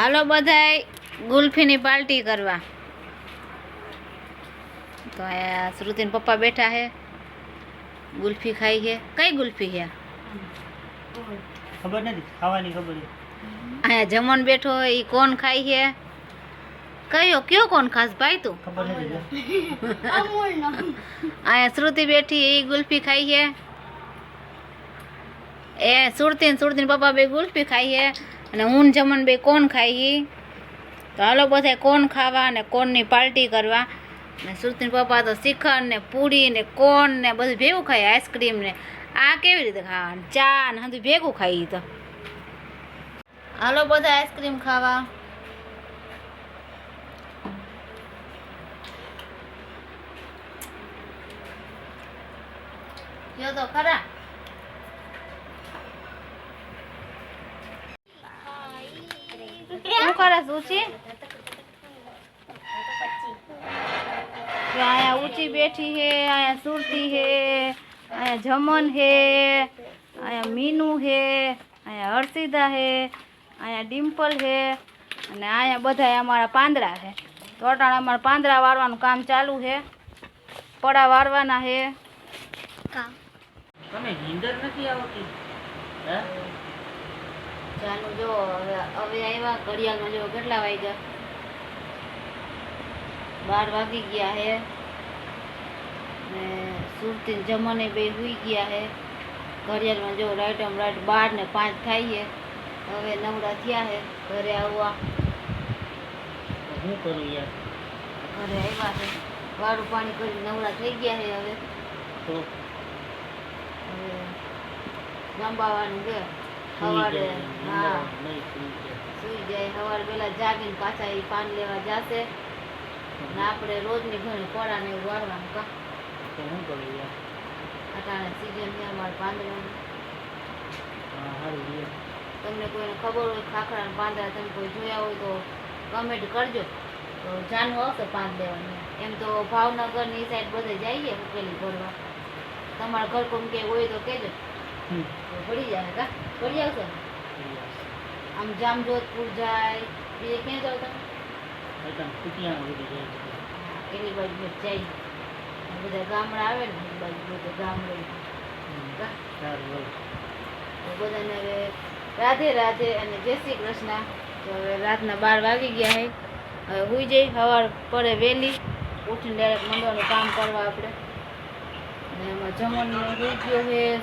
હાલો બધાય ગુલ્ફીની પાર્ટી કરવા. તો અહીંયા શ્રુતિને પપ્પા બેઠા હે. ગુલ્ફી ખાઈ છે કઈ ગુલ્ફી છે ખબર નથી ખાવાની ખબર અહીંયા જમણ બેઠો એ કોણ ખાઈ છે કયો કયો કોણ ખાસ ભાઈ તું? અહીંયા શ્રુતિ બેઠી એ ગુલ્ફી ખાઈ છે એ સુરતીન સુરતીન પપ્પા બે ગુલ્ફી ખાઈ છે અને ઊન જમણ બે કોણ ખાઈ તો હાલો બધા કોણ ખાવા અને કોણની પાર્ટી કરવા. ને સુરતી પપ્પા તો શ્રીખંડ ને પૂરી ને કોણ ને બધું ભેગું ખાય, આઈસ્ક્રીમ ને. આ કેવી રીતે ખાવાનું? ચા ને હજુ ભેગું ખાઈ તો. હાલો બધા આઈસ્ક્રીમ ખાવા. જો તો ખરા શું કરે છે જો અહીંયા ઊંચી બેઠી હે અહીંયા સુરતી હે અહીંયા જમન હે અહીંયા મીનુ હે અહીંયા હર્ષિદા હે અહીંયા ડિમ્પલ હે અને અહીંયા બધા અમારા પાંદડા છે તો અમારે પાંદડા વાળવાનું કામ ચાલુ છે પડા વાળવાના છે તમે નથી આવતી? હે? ચાલુ જો હવે હવે આવ્યા ઘડિયાળમાં જો કેટલા વાગ્યા? બાર વાગી ગયા હે. ને સુરતી જમાને બે સુઈ ગયા હે. ઘડિયાળમાં જો રાઈટ આમ રાઈટ બાર ને પાંચ થાય છે હવે નવરા થયા હે. ઘરે આવવા. શું કરું યાર? ઘરે આવ્યા છે વાળું પાણી કરી નવરા થઈ ગયા હે હવે. હવે જંબાવાનું છે. સવારે હા. સુઈ જાય. સવારે પેલા જાગીને પાછા એ પાન લેવા જાશે. ને આપણે રોજની ઘણી કોળા ને એવું વાળવાનું કા. શું કરું અટાણે સીઝન છે અમારે પાંદડાની. તમને કોઈને ખબર હોય ખાખરા પાંદડા તમે કોઈ જોયા હોય તો કમેન્ટ કરજો. તો જાણવું આવશે પાંદ લેવાની. એમ તો ભાવનગરની સાઈડ બધે જઈએ ઉકેલી ભરવા. તમારા ઘર કોમ કે હોય તો કહેજો તો જાય કા? પડી આવશો? આમ જામ આમ જામજોધપુર જાય બીજે ક્યાં જાવ તમે. એની બાજુ જાય. બધા ગામડા આવે ને એ બાજુ બધા ગામડે. બધાને હવે રાધે રાધે અને જય શ્રી કૃષ્ણ. તો હવે રાતના બાર વાગી ગયા હે. હવે હુઈ જઈ સવાર પડે વહેલી. ઉઠીને ડાયરેક્ટ મંડળનું કામ કરવા આપણે. અને એમાં જમવાનું રૂપિયો છે